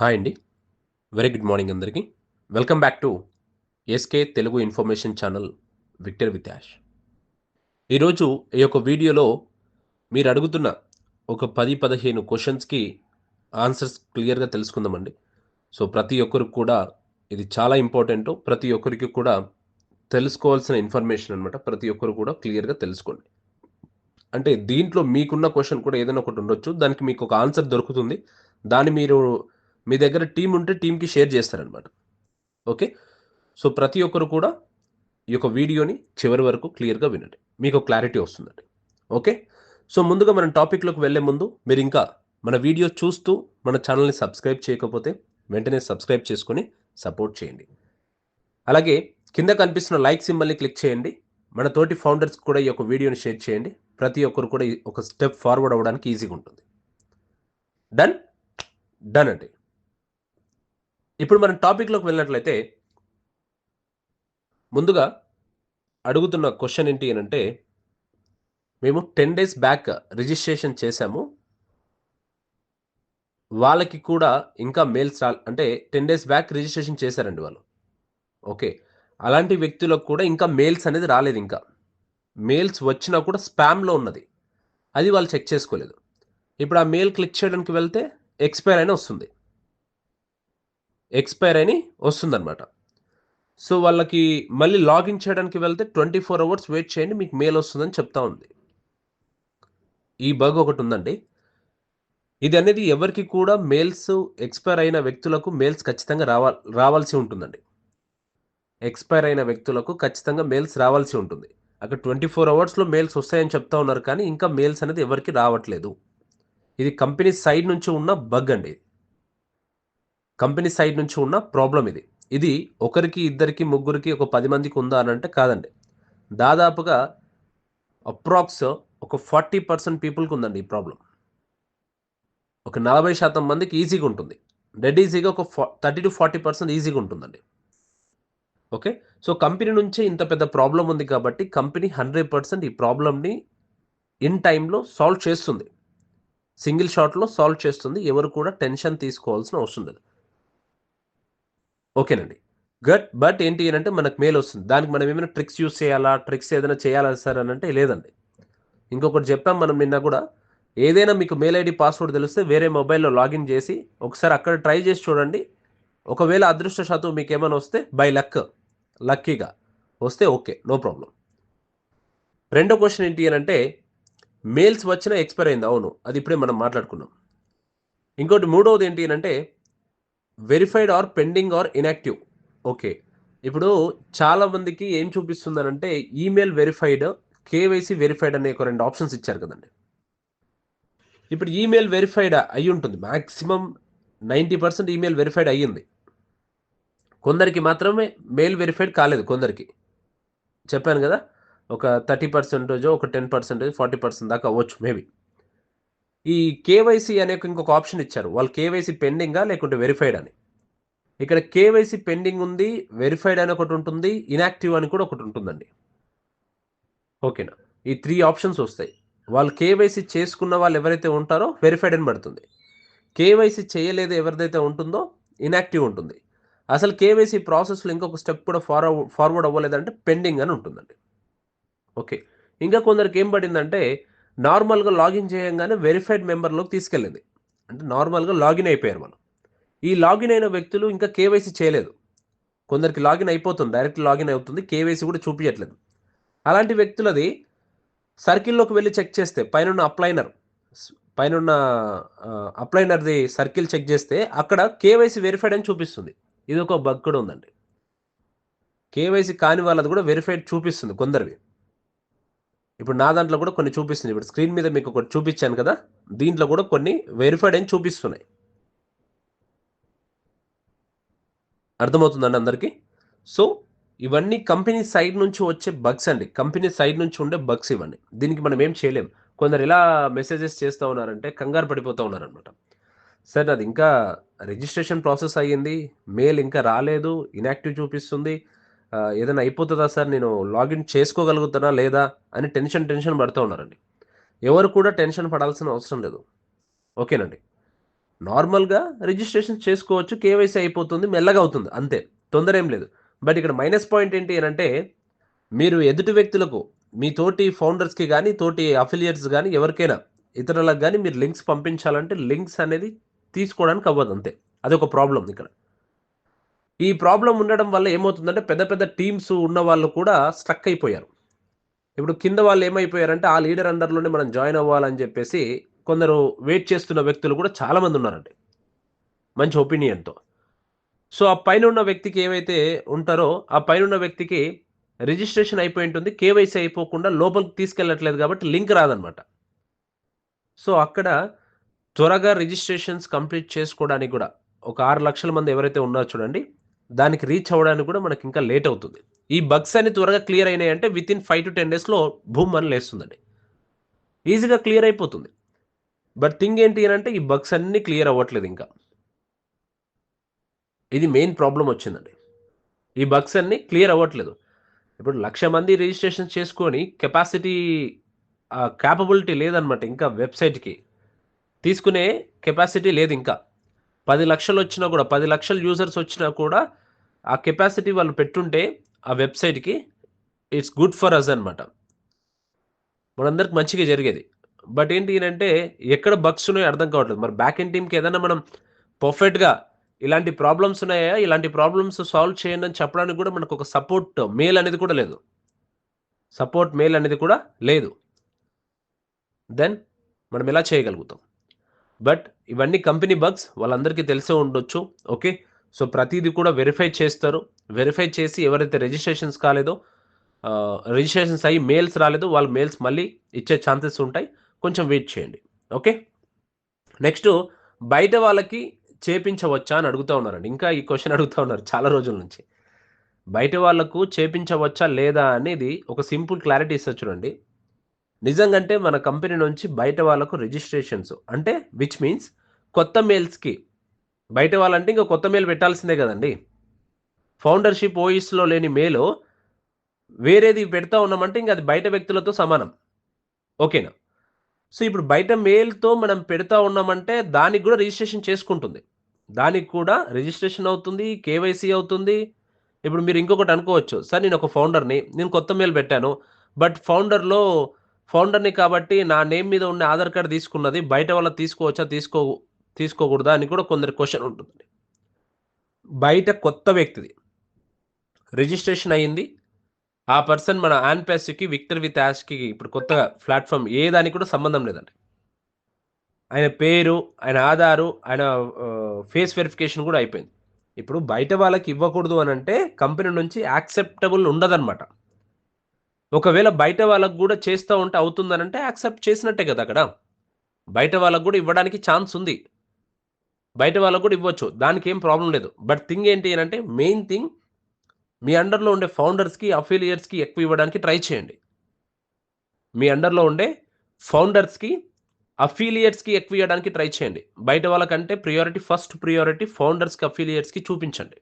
Hi అండి. Very good morning అందరికీ. Welcome back to SK Telugu information channel Victor విత్యాష్ ఈరోజు ఈ యొక్క వీడియోలో మీరు అడుగుతున్న ఒక పది పదిహేను క్వశ్చన్స్కి ఆన్సర్స్ క్లియర్గా తెలుసుకుందామండి. సో ప్రతి ఒక్కరికి కూడా ఇది చాలా ఇంపార్టెంట్ ప్రతి ఒక్కరికి కూడా తెలుసుకోవాల్సిన ఇన్ఫర్మేషన్ అనమాట ప్రతి ఒక్కరు కూడా క్లియర్గా తెలుసుకోండి. అంటే దీంట్లో మీకున్న క్వశ్చన్ కూడా ఏదైనా ఒకటి ఉండొచ్చు. దానికి మీకు ఒక ఆన్సర్ దొరుకుతుంది. దాన్ని మీరు మీ దగ్గర టీం ఉంటే టీంకి షేర్ చేస్తారనమాట ఓకే? సో ప్రతి ఒక్కరు కూడా ఈ యొక్క వీడియోని చివరి వరకు క్లియర్గా వినండి. మీకు క్లారిటీ వస్తుందండి. ఓకే? సో ముందుగా మనం టాపిక్లోకి వెళ్ళే ముందు మీరు ఇంకా మన వీడియో చూస్తూ మన ఛానల్ని సబ్స్క్రైబ్ చేయకపోతే వెంటనే సబ్స్క్రైబ్ చేసుకొని సపోర్ట్ చేయండి. అలాగే కింద కనిపిస్తున్న లైక్ సింబల్ని క్లిక్ చేయండి. మన తోటి ఫౌండర్స్ కూడా ఈ యొక్క వీడియోని షేర్ చేయండి. ప్రతి ఒక్కరు కూడా ఈ ఒక స్టెప్ ఫార్వర్డ్ అవ్వడానికి ఈజీగా ఉంటుంది. డన్? డన్ అండి. ఇప్పుడు మనం టాపిక్లోకి వెళ్ళినట్లయితే ముందుగా అడుగుతున్న క్వశ్చన్ ఏంటి అని అంటే మేము టెన్ డేస్ బ్యాక్ రిజిస్ట్రేషన్ చేశాము. వాళ్ళకి కూడా ఇంకా మెయిల్స్ రా అంటే టెన్ డేస్ బ్యాక్ రిజిస్ట్రేషన్ చేశారండి వాళ్ళు. ఓకే. అలాంటి వ్యక్తులకు కూడా ఇంకా మెయిల్స్ అనేది రాలేదు ఇంకా. మెయిల్స్ వచ్చినా కూడా స్పామ్లో ఉన్నది. అది వాళ్ళు చెక్ చేసుకోలేదు. ఇప్పుడు ఆ మెయిల్ క్లిక్ చేయడానికి వెళ్తే ఎక్స్పైర్ అయినా వస్తుంది. ఎక్స్పైర్ అని వస్తుందన్నమాట. సో వాళ్ళకి మళ్ళీ లాగిన్ చేయడానికి వెళ్తే ట్వంటీ ఫోర్ అవర్స్ వెయిట్ చేయండి మీకు మెయిల్ వస్తుందని చెప్తా ఉంది. ఈ బగ్ ఒకటి ఉందండి. ఇది అనేది ఎవరికి కూడా మెయిల్స్ ఎక్స్పైర్ అయిన వ్యక్తులకు మెయిల్స్ ఖచ్చితంగా రావా రావాల్సి ఉంటుందండి. ఎక్స్పైర్ అయిన వ్యక్తులకు ఖచ్చితంగా మెయిల్స్ రావాల్సి ఉంటుంది. అక్కడ ట్వంటీ ఫోర్ అవర్స్లో మెయిల్స్ వస్తాయని చెప్తా ఉన్నారు కానీ ఇంకా మెయిల్స్ అనేది ఎవరికి రావట్లేదు. ఇది కంపెనీ సైడ్ నుంచి ఉన్న బగ్ అండి. కంపెనీ సైడ్ నుంచి ఉన్న ప్రాబ్లం ఇది. ఇది ఒకరికి ఇద్దరికి ముగ్గురికి ఒక పది మందికి ఉందా అని అంటే కాదండి. దాదాపుగా అప్రాక్స్ ఒక ఫార్టీ పర్సెంట్ పీపుల్కి ఉందండి ఈ ప్రాబ్లం. ఒక నలభై శాతం మందికి ఈజీగా ఉంటుంది. డెడ్ ఈజీగా ఒక థర్టీ టు ఫార్టీ పర్సెంట్ ఈజీగా ఉంటుందండి. ఓకే? సో కంపెనీ నుంచే ఇంత పెద్ద ప్రాబ్లం ఉంది కాబట్టి కంపెనీ హండ్రెడ్ పర్సెంట్ ఈ ప్రాబ్లమ్ని ఇన్ టైంలో సాల్వ్ చేస్తుంది. సింగిల్ షాట్లో సాల్వ్ చేస్తుంది. ఎవరు కూడా టెన్షన్ తీసుకోవాల్సిన అవసరం లేదు. ఓకేనండి. గట్ బట్ ఏంటి అని అంటే మనకు మెయిల్ వస్తుంది. దానికి మనం ఏమైనా ట్రిక్స్ యూస్ చేయాలా? ట్రిక్స్ ఏదైనా చేయాలా సార్ అని అంటే లేదండి. ఇంకొకటి చెప్పాం మనం నిన్న కూడా. ఏదైనా మీకు మెయిల్ ఐడి పాస్వర్డ్ తెలిస్తే వేరే మొబైల్లో లాగిన్ చేసి ఒకసారి అక్కడ ట్రై చేసి చూడండి. ఒకవేళ అదృష్టశాతం మీకు ఏమైనా వస్తే బై లక్ లక్కీగా వస్తే ఓకే నో ప్రాబ్లం. రెండో క్వశ్చన్ ఏంటి అని అంటే మెయిల్స్ వచ్చినా ఎక్స్పైర్ అయింది. అవును అది ఇప్పుడే మనం మాట్లాడుకున్నాం. ఇంకోటి మూడవది ఏంటి అని అంటే verified or pending or inactive okay ఇప్పుడు చాలా మందికి ఏం చూపిస్తుందనంటే ఈమెయిల్ వెరిఫైడ్ కేవైసీ వెరిఫైడ్ అనే ఒక రెండు ఆప్షన్స్ ఇచ్చారు కదండి. ఇప్పుడు ఈమెయిల్ వెరిఫైడ్ అయి ఉంటుంది. Maximum ninety percent email verified అయ్యింది కొందరికి మాత్రమే మెయిల్ వెరిఫైడ్ కాలేదు కొందరికి. చెప్పాను కదా ఒక థర్టీ పర్సెంటేజ్ ఒక టెన్ పర్సెంటేజ్ ఫార్టీ పర్సెంట్ దాకా అవ్వచ్చు మేబీ ఈ కేవైసీ అనే ఇంకొక ఆప్షన్ ఇచ్చారు. వాళ్ళు కేవైసీ పెండింగా లేకుంటే వెరిఫైడ్ అని. ఇక్కడ కేవైసీ పెండింగ్ ఉంది వెరిఫైడ్ అని ఒకటి ఉంటుంది ఇనాక్టివ్ అని కూడా ఒకటి ఉంటుందండి. ఓకేనా ఈ త్రీ ఆప్షన్స్ వస్తాయి. వాళ్ళు కేవైసీ చేసుకున్న వాళ్ళు ఎవరైతే ఉంటారో వెరిఫైడ్ అని పడుతుంది. కేవైసీ చేయలేదు ఎవరిదైతే ఉంటుందో ఇనాక్టివ్ ఉంటుంది. అసలు కేవైసీ ప్రాసెస్లో ఇంకొక స్టెప్ కూడా ఫార్వర్డ్ ఫార్వర్డ్ అవ్వలేదంటే పెండింగ్ అని ఉంటుందండి. ఓకే ఇంకా కొందరికి ఏం పడిందంటే నార్మల్గా లాగిన్ చేయంగానే వెరిఫైడ్ మెంబర్లోకి తీసుకెళ్ళింది. అంటే నార్మల్గా లాగిన్ అయిపోయారు మనం ఈ లాగిన్ అయిన వ్యక్తులు ఇంకా కేవైసీ చేయలేదు. కొందరికి లాగిన్ అయిపోతుంది. డైరెక్ట్ లాగిన్ అవుతుంది. కేవైసీ కూడా చూపించట్లేదు. అలాంటి వ్యక్తులది సర్కిల్లోకి వెళ్ళి చెక్ చేస్తే పైన అప్లైనర్ పైన అప్లైనర్ది సర్కిల్ చెక్ చేస్తే అక్కడ కేవైసీ వెరిఫైడ్ అని చూపిస్తుంది. ఇది ఒక బగ్ కూడా ఉందండి. కేవైసీ కాని వాళ్ళది కూడా వెరిఫైడ్ చూపిస్తుంది కొందరివి. ఇప్పుడు నా దాంట్లో కూడా కొన్ని చూపిస్తుంది. ఇప్పుడు స్క్రీన్ మీద మీకు ఒకటి చూపించాను కదా దీంట్లో కూడా కొన్ని వెరిఫైడ్ అని చూపిస్తున్నాయి. అర్థమవుతుందండి అందరికీ? సో ఇవన్నీ కంపెనీ సైడ్ నుంచి వచ్చే బగ్స్ అండి. కంపెనీ సైడ్ నుంచి ఉండే బగ్స్ ఇవన్నీ. దీనికి మనం ఏం చేయలేం. కొందరు ఎలా మెసేజెస్ చేస్తూ ఉన్నారంటే కంగారు పడిపోతూ ఉన్నారనమాట సార్ అది ఇంకా రిజిస్ట్రేషన్ ప్రాసెస్ అయ్యింది. మెయిల్ ఇంకా రాలేదు. ఇన్యాక్టివ్ చూపిస్తుంది. ఏదైనా అయిపోతుందా సార్? నేను లాగిన్ చేసుకోగలుగుతానా లేదా అని టెన్షన్ టెన్షన్ పడుతూ ఉన్నారండి. ఎవరు కూడా టెన్షన్ పడాల్సిన అవసరం లేదు. ఓకేనండి. నార్మల్గా రిజిస్ట్రేషన్ చేసుకోవచ్చు కేవైసీ అయిపోతుంది మెల్లగా అవుతుంది అంతే. తొందర ఏం లేదు. బట్ ఇక్కడ మైనస్ పాయింట్ ఏంటి అంటే మీరు ఎదుటి వ్యక్తులకు మీ తోటి ఫౌండర్స్కి కానీ తోటి అఫిలియేట్స్ కానీ ఎవరికైనా ఇతరులకు కానీ మీరు లింక్స్ పంపించాలంటే లింక్స్ అనేది తీసుకోవడానికి అవ్వదు అంతే. అదొక ప్రాబ్లం ఇక్కడ. ఈ ప్రాబ్లం ఉండడం వల్ల ఏమవుతుందంటే పెద్ద పెద్ద టీమ్స్ ఉన్న వాళ్ళు కూడా స్ట్రక్ అయిపోయారు. ఇప్పుడు కింద వాళ్ళు ఏమైపోయారంటే ఆ లీడర్ అండర్లోనే మనం జాయిన్ అవ్వాలని చెప్పేసి కొందరు వెయిట్ చేస్తున్న వ్యక్తులు కూడా చాలామంది ఉన్నారండి. మంచి ఒపీనియన్తో. సో ఆ పైన ఉన్న వ్యక్తికి ఏవైతే ఉంటారో ఆ పైన ఉన్న వ్యక్తికి రిజిస్ట్రేషన్ అయిపోయి ఉంటుంది. కేవైసీ అయిపోకుండా లోపలికి తీసుకెళ్ళట్లేదు కాబట్టి లింక్ రాదనమాట. సో అక్కడ త్వరగా రిజిస్ట్రేషన్స్ కంప్లీట్ చేసుకోవడానికి కూడా ఒక ఆరు లక్షల మంది ఎవరైతే ఉన్నారో చూడండి దానికి రీచ్ అవ్వడానికి కూడా మనకి ఇంకా లేట్ అవుతుంది. ఈ బగ్స్ అన్ని త్వరగా క్లియర్ అయినాయి అంటే with in five to ten డేస్లో భూమ్ అని లేస్తుందండి. ఈజీగా క్లియర్ అయిపోతుంది. బట్ థింగ్ ఏంటి అని అంటే ఈ బగ్స్ అన్నీ క్లియర్ అవ్వట్లేదు ఇంకా. ఇది మెయిన్ ప్రాబ్లం వచ్చిందండి. ఈ బగ్స్ అన్నీ క్లియర్ అవ్వట్లేదు. ఇప్పుడు లక్ష మంది రిజిస్ట్రేషన్ చేసుకొని కెపాసిటీ క్యాపబిలిటీ లేదనమాట ఇంకా వెబ్సైట్కి తీసుకునే కెపాసిటీ లేదు ఇంకా. పది లక్షలు వచ్చినా కూడా పది లక్షల యూజర్స్ వచ్చినా కూడా ఆ కెపాసిటీ వాళ్ళు పెట్టుంటే ఆ వెబ్సైట్కి ఇట్స్ గుడ్ ఫర్ అస్ అనమాట మనందరికి మంచిగా జరిగేది. బట్ ఏంటి అంటే ఎక్కడ బగ్స్ ఉన్నాయో అర్థం కావట్లేదు. మరి బ్యాక్ ఎండ్ టీమ్కి ఏదైనా మనం పర్ఫెక్ట్గా ఇలాంటి ప్రాబ్లమ్స్ ఉన్నాయా? ఇలాంటి ప్రాబ్లమ్స్ సాల్వ్ చేయండి అని చెప్పడానికి కూడా మనకు ఒక సపోర్ట్ మెయిల్ అనేది కూడా లేదు. సపోర్ట్ మెయిల్ అనేది కూడా లేదు. దెన్ మనం ఎలా చేయగలుగుతాం? బట్ ఇవన్నీ కంపెనీ బగ్స్ వాళ్ళందరికీ తెలిసే ఉండొచ్చు ఓకే? సో ప్రతిదీ కూడా వెరిఫై చేస్తారు. వెరిఫై చేసి ఎవరైతే రిజిస్ట్రేషన్స్ కాలేదో రిజిస్ట్రేషన్స్ అయ్యి మెయిల్స్ రాలేదో వాళ్ళ మెయిల్స్ మళ్ళీ ఇచ్చే ఛాన్సెస్ ఉంటాయి. కొంచెం వెయిట్ చేయండి ఓకే? నెక్స్ట్ బయట వాళ్ళకి చేపించవచ్చా అని అడుగుతూ ఉన్నారండి. ఇంకా ఈ క్వశ్చన్ అడుగుతూ ఉన్నారు చాలా రోజుల నుంచి. బయట వాళ్ళకు చేపించవచ్చా లేదా అనేది ఒక సింపుల్ క్లారిటీ ఇస్తా చూడండి. నిజంగంటే మన కంపెనీ నుంచి బయట వాళ్ళకు రిజిస్ట్రేషన్స్ అంటే విచ్ మీన్స్ కొత్త మెయిల్స్కి బయట వాళ్ళంటే ఇంకా కొత్త మెయిల్ పెట్టాల్సిందే కదండి. ఫౌండర్షిప్ ఓయిస్లో లేని మెయిల్ వేరేది పెడతా ఉన్నామంటే ఇంకా అది బయట వ్యక్తులతో సమానం. ఓకేనా సో ఇప్పుడు బయట మెయిల్తో మనం పెడతా ఉన్నామంటే దానికి కూడా రిజిస్ట్రేషన్ చేసుకుంటుంది. దానికి కూడా రిజిస్ట్రేషన్ అవుతుంది కేవైసీ అవుతుంది. ఇప్పుడు మీరు ఇంకొకటి అనుకోవచ్చు. సార్ నేను ఒక ఫౌండర్ని నేను కొత్త మెయిల్ పెట్టాను బట్ ఫౌండర్లో ఫౌండర్ని కాబట్టి నా నేమ్ మీద ఉన్న ఆధార్ కార్డు తీసుకున్నది బయట వల్ల తీసుకోవచ్చా తీసుకో తీసుకోకూడదా అని కూడా కొందరు క్వశ్చన్ ఉంటుంది బయట కొత్త వ్యక్తిది. రిజిస్ట్రేషన్ అయ్యింది. ఆ పర్సన్ మన యాన్పాస్కి విక్టర్ విత్ యాష్కి ఇప్పుడు కొత్తగా ప్లాట్ఫామ్ ఏ దానికి కూడా సంబంధం లేదండి. ఆయన పేరు ఆయన ఆధారు ఆయన ఫేస్ వెరిఫికేషన్ కూడా అయిపోయింది. ఇప్పుడు బయట వాళ్ళకి ఇవ్వకూడదు అని అంటే కంపెనీ నుంచి యాక్సెప్టబుల్ ఉండదన్నమాట. ఒకవేళ బయట వాళ్ళకు కూడా చేస్తూ ఉంటే అవుతుందనంటే యాక్సెప్ట్ చేసినట్టే కదా అక్కడ. బయట వాళ్ళకు కూడా ఇవ్వడానికి ఛాన్స్ ఉంది. బయట వాళ్ళకు కూడా ఇవ్వచ్చు. దానికి ఏం ప్రాబ్లం లేదు. బట్ థింగ్ ఏంటి అంటే మెయిన్ థింగ్ మీ అండర్లో ఉండే ఫౌండర్స్కి అఫిలియట్స్కి ఎక్కువ ఇవ్వడానికి ట్రై చేయండి. మీ అండర్లో ఉండే ఫౌండర్స్కి అఫిలియట్స్కి ఎక్కువ ఇవ్వడానికి ట్రై చేయండి. బయట వాళ్ళకంటే ప్రియారిటీ ఫస్ట్ ప్రియారిటీ ఫౌండర్స్కి అఫిలియట్స్కి చూపించండి.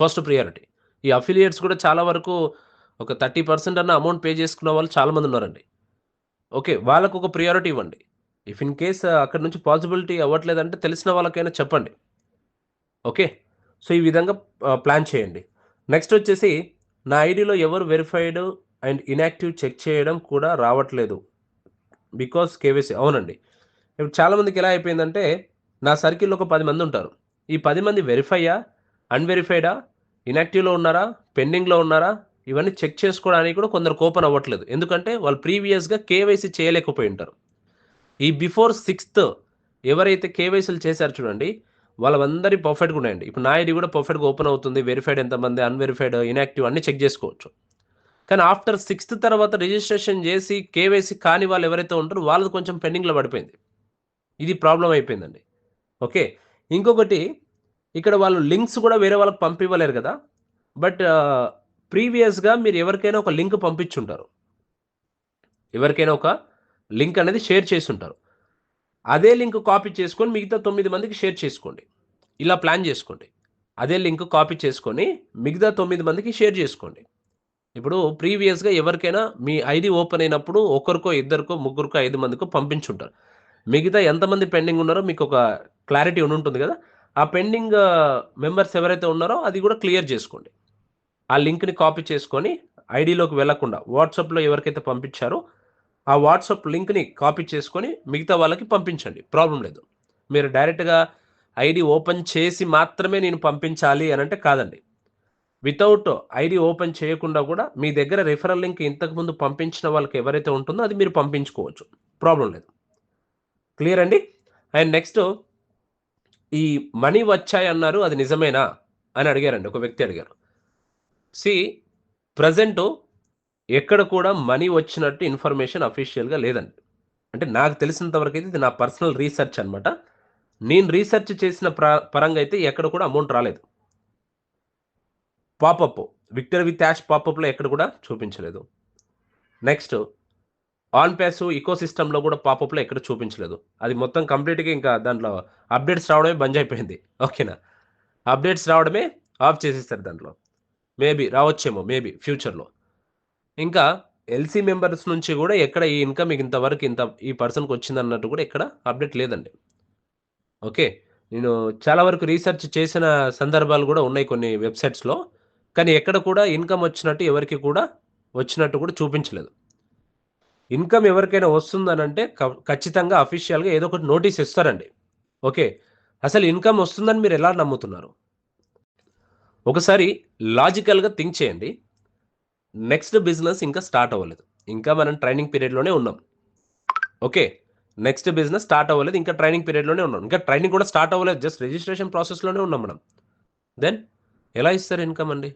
First priority. ఈ అఫిలియట్స్ కూడా చాలా వరకు ఒక థర్టీ పర్సెంట్ అన్న అమౌంట్ పే చేసుకున్న వాళ్ళు చాలామంది ఉన్నారండి. ఓకే వాళ్ళకు ఒక ప్రియారిటీ ఇవ్వండి. ఇఫ్ ఇన్ కేస్ అక్కడ నుంచి పాసిబిలిటీ అవ్వట్లేదంటే తెలిసిన వాళ్ళకైనా చెప్పండి. ఓకే సో ఈ విధంగా uh, ప్లాన్ చేయండి. నెక్స్ట్ వచ్చేసి నా ఐడిలో ఎవరు వెరిఫైడ్ అండ్ ఇన్యాక్టివ్ చెక్ చేయడం కూడా రావట్లేదు. బికాస్ కేవైసీ అవునండి. ఇప్పుడు చాలామందికి ఎలా అయిపోయిందంటే నా సర్కిల్లో ఒక పది మంది ఉంటారు. ఈ పది మంది వెరిఫైయా అన్వెరిఫైడా ఇన్యాక్టివ్లో ఉన్నారా? పెండింగ్లో ఉన్నారా? ఇవన్నీ చెక్ చేసుకోవడానికి కూడా కొందరు ఓపెన్ అవ్వట్లేదు. ఎందుకంటే వాళ్ళు ప్రీవియస్గా కేవైసీ చేయలేకపోయి ఉంటారు ఈ బిఫోర్ సిక్స్త్ ఎవరైతే కేవైసీలు చేశారు చూడండి వాళ్ళందరి పర్ఫెక్ట్గా ఉన్నాయండి. ఇప్పుడు నా ఐడి కూడా పర్ఫెక్ట్గా ఓపెన్ అవుతుంది వెరిఫైడ్ ఎంతమంది అన్వెరిఫైడ్ ఇన్యాక్టివ్ అన్ని చెక్ చేసుకోవచ్చు. కానీ ఆఫ్టర్ సిక్స్త్ తర్వాత రిజిస్ట్రేషన్ చేసి కేవైసీ కాని వాళ్ళు ఎవరైతే ఉంటారో వాళ్ళది కొంచెం పెండింగ్లో పడిపోయింది. ఇది ప్రాబ్లం అయిపోయిందండి. ఓకే? ఇంకొకటి ఇక్కడ వాళ్ళు లింక్స్ కూడా వేరే వాళ్ళకి పంపివ్వలేరు కదా. బట్ ప్రీవియస్గా మీరు ఎవరికైనా ఒక లింక్ పంపించుంటారు. ఎవరికైనా ఒక లింక్ అనేది షేర్ చేసి ఉంటారు అదే లింక్ కాపీ చేసుకొని మిగతా తొమ్మిది మందికి షేర్ చేసుకోండి. ఇలా ప్లాన్ చేసుకోండి. అదే లింక్ కాపీ చేసుకొని మిగతా తొమ్మిది మందికి షేర్ చేసుకోండి. ఇప్పుడు ప్రీవియస్గా ఎవరికైనా మీ ఐడి ఓపెన్ అయినప్పుడు ఒకరికో ఇద్దరికో ముగ్గురికో ఐదు మందికో పంపించుంటారు. మిగతా ఎంతమంది పెండింగ్ ఉన్నారో మీకు ఒక క్లారిటీ ఉండి ఉంటుంది కదా. ఆ పెండింగ్ మెంబర్స్ ఎవరైతే ఉన్నారో అది కూడా క్లియర్ చేసుకోండి. ఆ లింక్ని కాపీ చేసుకొని ఐడిలోకి వెళ్ళకుండా వాట్సాప్లో ఎవరికైతే పంపించారో ఆ వాట్సాప్ లింక్ని కాపీ చేసుకొని మిగతా వాళ్ళకి పంపించండి. ప్రాబ్లం లేదు. మీరు డైరెక్ట్గా ఐడి ఓపెన్ చేసి మాత్రమే నేను పంపించాలి అని అంటే కాదండి. వితౌట్ ఐడి ఓపెన్ చేయకుండా కూడా మీ దగ్గర రిఫరల్ లింక్ ఇంతకుముందు పంపించిన వాళ్ళకి ఎవరైతే ఉంటుందో అది మీరు పంపించుకోవచ్చు. ప్రాబ్లం లేదు. క్లియర్ అండి? అండ్ నెక్స్ట్ ఈ మనీ వచ్చాయి అన్నారు అది నిజమేనా అని అడిగారండి. ఒక వ్యక్తి అడిగారు. సి ప్రజెంట్ ఎక్కడ కూడా మనీ వచ్చినట్టు ఇన్ఫర్మేషన్ అఫీషియల్గా లేదండి. అంటే నాకు తెలిసినంతవరకు అయితే ఇది నా పర్సనల్ రీసెర్చ్ అనమాట నేను రీసెర్చ్ చేసిన పరంగా అయితే ఎక్కడ కూడా అమౌంట్ రాలేదు. పాపప్ విక్టర్ విత్ యాష్ పాపప్లో ఎక్కడ కూడా చూపించలేదు. నెక్స్ట్ ఆన్ ప్యాస్ ఈకో సిస్టంలో కూడా పాపప్లో ఎక్కడ చూపించలేదు. అది మొత్తం కంప్లీట్గా ఇంకా దాంట్లో అప్డేట్స్ రావడమే బంద్ అయిపోయింది ఓకేనా? అప్డేట్స్ రావడమే ఆఫ్ చేసేస్తారు దాంట్లో. మేబీ రావచ్చేమో మేబీ ఫ్యూచర్లో. ఇంకా ఎల్సీ మెంబర్స్ నుంచి కూడా ఎక్కడ ఈ ఇన్కమ్ ఇంతవరకు ఇంత ఈ పర్సన్కి వచ్చింది అన్నట్టు కూడా ఎక్కడ అప్డేట్ లేదండి. ఓకే నేను చాలా వరకు రీసెర్చ్ చేసిన సందర్భాలు కూడా ఉన్నాయి కొన్ని వెబ్సైట్స్లో కానీ ఎక్కడ కూడా ఇన్కమ్ వచ్చినట్టు ఎవరికి కూడా వచ్చినట్టు కూడా చూపించలేదు. ఇన్కమ్ ఎవరికైనా వస్తుందని అంటే ఖచ్చితంగా అఫీషియల్గా ఏదో ఒకటి నోటీస్ ఇస్తారండి. ఓకే అసలు ఇన్కమ్ వస్తుందని మీరు ఎలా నమ్ముతున్నారు? ఒకసారి లాజికల్గా థింక్ చేయండి. నెక్స్ట్ బిజినెస్ ఇంకా స్టార్ట్ అవ్వలేదు. ఇంకా మనం ట్రైనింగ్ పీరియడ్లోనే ఉన్నాం. ఓకే. నెక్స్ట్ బిజినెస్ స్టార్ట్ అవ్వలేదు. ఇంకా ట్రైనింగ్ పీరియడ్లోనే ఉన్నాం. ఇంకా ట్రైనింగ్ కూడా స్టార్ట్ అవ్వలేదు. జస్ట్ రిజిస్ట్రేషన్ ప్రాసెస్లోనే ఉన్నాం మనం. దెన్ ఎలా ఇస్తారు ఇన్కమ్ అండి?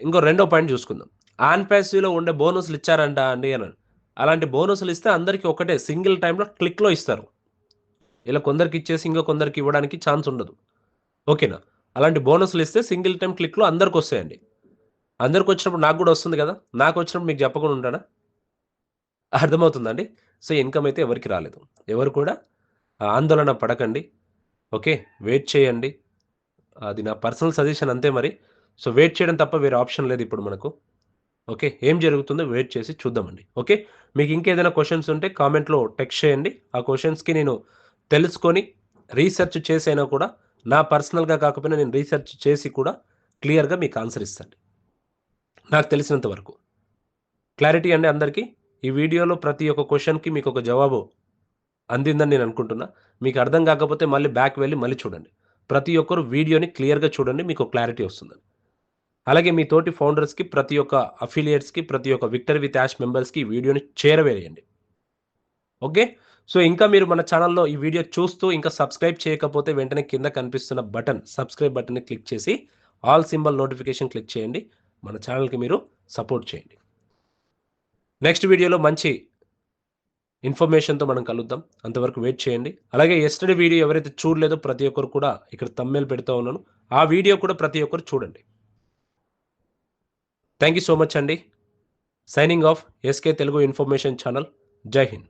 ఇంకో రెండో పాయింట్ చూసుకుందాం. ఆన్ ప్యాసివ్లో ఉండే బోనస్లు ఇచ్చారంట అండి అని అలాంటి బోనస్లు ఇస్తే అందరికీ ఒకటే సింగిల్ టైంలో క్లిక్లో ఇస్తారు. ఇలా కొందరికి ఇచ్చేసి ఇంకో కొందరికి ఇవ్వడానికి ఛాన్స్ ఉండదు. ఓకేనా? అలాంటి బోనస్లు ఇస్తే సింగిల్ టైం క్లిక్లో అందరికి వస్తాయండి. అందరికి వచ్చినప్పుడు నాకు కూడా వస్తుంది కదా? నాకు వచ్చినప్పుడు మీకు చెప్పకుండా ఉంటానా? అర్థమవుతుందండి? సో ఇన్కమ్ అయితే ఎవరికి రాలేదు. ఎవరు కూడా ఆందోళన పడకండి. ఓకే? వెయిట్ చేయండి. అది నా పర్సనల్ సజెషన్ అంతే మరి. సో వెయిట్ చేయడం తప్ప వేరే ఆప్షన్ లేదు ఇప్పుడు మనకు. ఓకే? ఏం జరుగుతుందో వెయిట్ చేసి చూద్దామండి. ఓకే? మీకు ఇంకేదైనా క్వశ్చన్స్ ఉంటే కామెంట్లో టెక్స్ట్ చేయండి. ఆ క్వశ్చన్స్కి నేను తెలుసుకొని రీసెర్చ్ చేసైనా కూడా నా పర్సనల్గా కాకపోయినా నేను రీసెర్చ్ చేసి కూడా క్లియర్గా మీకు ఆన్సర్ ఇస్తాను. నాకు తెలిసినంత వరకు. క్లారిటీ అండి అందరికీ? ఈ వీడియోలో ప్రతి ఒక్క క్వశ్చన్కి మీకు ఒక జవాబు అందిందని నేను అనుకుంటున్నా. మీకు అర్థం కాకపోతే మళ్ళీ బ్యాక్ వెళ్ళి మళ్ళీ చూడండి. ప్రతి ఒక్కరు వీడియోని క్లియర్గా చూడండి మీకు క్లారిటీ వస్తుందని అలాగే మీ తోటి ఫౌండర్స్కి ప్రతి ఒక్క అఫిలియేట్స్కి ప్రతి ఒక్క విక్టర్ విత్ యాష్ మెంబర్స్కి వీడియోని చేరవేయండి. ఓకే? సో ఇంకా మీరు మన ఛానల్లో ఈ వీడియో చూస్తూ ఇంకా సబ్స్క్రైబ్ చేయకపోతే వెంటనే కింద కనిపిస్తున్న బటన్ సబ్స్క్రైబ్ బటన్ని క్లిక్ చేసి ఆల్ సింబల్ నోటిఫికేషన్ క్లిక్ చేయండి. మన ఛానల్కి మీరు సపోర్ట్ చేయండి. నెక్స్ట్ వీడియోలో మంచి ఇన్ఫర్మేషన్తో మనం కలుద్దాం. అంతవరకు వెయిట్ చేయండి. అలాగే ఎస్టర్డే వీడియో ఎవరైతే చూడలేదో ప్రతి ఒక్కరు కూడా ఇక్కడ తమ్మేలు పెడుతూ ఉన్నాను. ఆ వీడియో కూడా ప్రతి ఒక్కరు చూడండి. థ్యాంక్ యూ సో మచ్ అండి. Signing off SK Telugu information channel Jai Hind